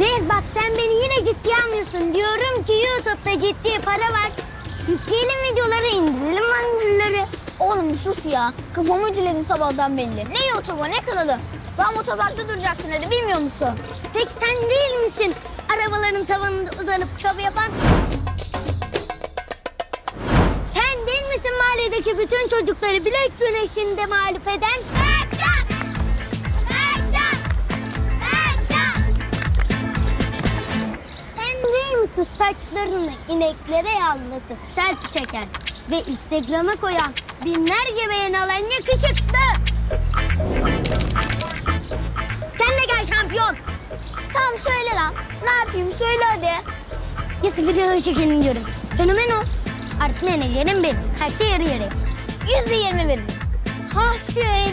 Reis bak sen beni yine ciddiye almıyorsun. Diyorum ki YouTube'da ciddi para var. Yükleyelim videoları indirelim mangırları. Oğlum bir sus ya. Kafamı ütüledin sabahtan belli. Ne YouTube'a ne kanalı? Ben otoparkta duracaksın dedi bilmiyor musun? Peki sen değil misin arabaların tavanında uzanıp şov yapan? Sen değil misin mahalledeki bütün çocukları bilek güneşinde mağlup eden? Misin saçlarını ineklere yağlatıp selfie çeken ve Instagram'a koyan binlerce beğeni alan yakışıklı? Sen de gel şampiyon. Tamam söyle lan. Ne yapayım söyle hadi. Yes videoyu çekelim diyorum. Fenomen o. Artık menajerim benim. Her şey yarı yarıya. Yüzde yirmi veririm. Ha şöyle.